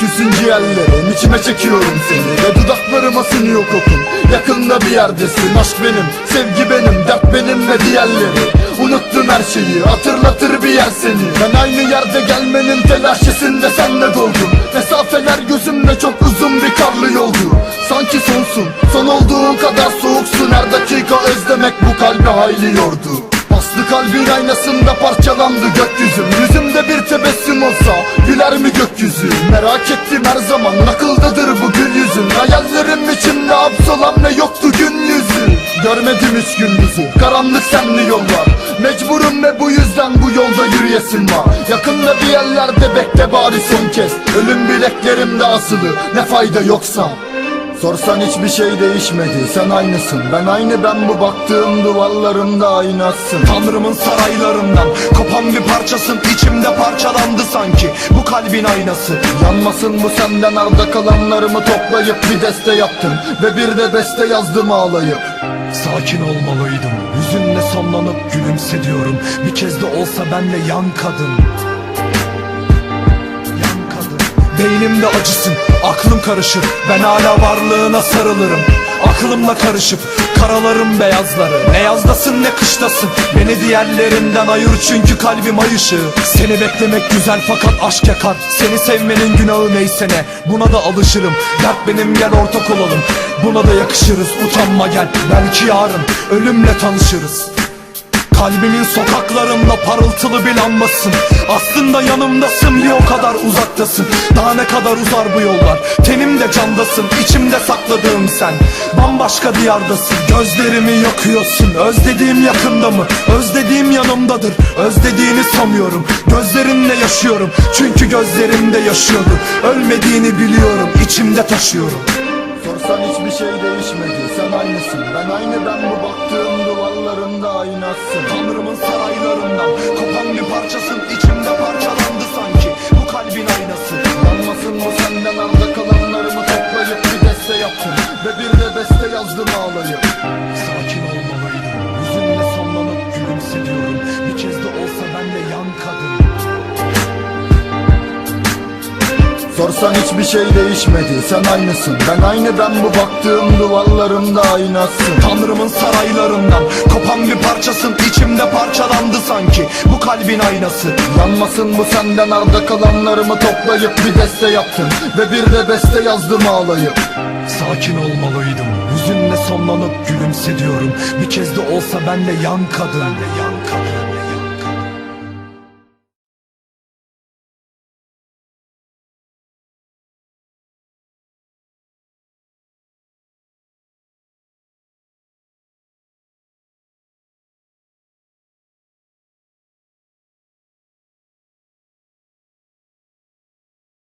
Yanıyorsun ciğerlerim. İçime çekiyorum seni Ve dudaklarıma sınıyor kokun. Yakında bir yerdesin aşk benim Sevgi benim dert benim ve diğerleri. Unuttum her şeyi hatırlatır bir yer seni. Ben aynı yerde gelmenin telaşesinde senle doldum. Mesafeler gözümde çok uzun bir karlı yoldu. Sanki sonsun son olduğun kadar soğuksun. Her dakika özlemek bu kalbi hayli yordu kalbin aynasında parçalandı gökyüzüm Yüzümde bir tebessüm olsa güler mi gökyüzü? Merak ettim her zaman akıldadır bu gül yüzün. Hayallerim içimde hapsolan ve yoktu gün yüzü. Görmedim hiç gündüzü karanlık senli yollar. Mecburum ve bu yüzden bu yolda yürüyesim var. Yakında bir yerlerde bekle bari son kez. Ölüm bileklerimde asılı ne fayda yoksa Sorsan hiçbir şey değişmedi. Sen aynısın. Ben aynı ben bu baktığım duvarlarımda aynasın. Tanrımın saraylarından Kopan bir parçasın. İçimde parçalandı sanki Bu kalbin aynası. Yanmasın bu senden arda kalanlarımı toplayıp bir deste yaptım. Ve bir de beste yazdım ağlayıp. Sakin olmalıydım. Hüzünle sonlanıp gülümse diyorum Bir kez de olsa benle yan kadın. Yan kadın. Beynimde acısın aklım karışır Ben hala varlığına sarılırım. Aklımla karışıp karalarım beyazları. Ne yazdasın ne kıştasın? Beni diğerlerinden ayır çünkü kalbim ay ışığı Seni beklemek güzel fakat aşk yakar. Seni sevmenin günahı neyse ne Buna da alışırım. Dert benim gel ortak olalım. Buna da yakışırız utanma gel. Belki yarın ölümle tanışırız Kalbimin sokaklarında parıltılı bir lambasın. Aslında yanımdasın bir o kadar uzaktasın. Daha ne kadar uzar bu yollar? Tenimde candasın içimde sakladığım sen. Bambaşka diyardasın Gözlerimi yakıyorsun. Özlediğim yakında mı? Özlediğim yanımdadır. Özlediğini sanıyorum. Gözlerinle yaşıyorum. Çünkü gözlerimde yaşıyordu Ölmediğini biliyorum içimde taşıyorum Sorsan hiçbir şey değişmedi. Sen aynısın. Ben aynı ben bu baktığım duvarlarımda aynasın. Tanrımın saraylarından Kopan Sorsan hiçbir şey değişmedi sen aynısın. Ben aynı ben bu baktığım duvarlarımda aynasın. Tanrımın saraylarından Kopan bir parçasın içimde parçalandı sanki Bu kalbin aynası. Yanmasın bu senden arda kalanlarımı toplayıp bir deste yaptım Ve bir de beste yazdım ağlayıp. Sakin olmalıydım Hüzünle sonlanıp gülümse diyorum Bir kez de olsa benle yan kadın. Yan kadın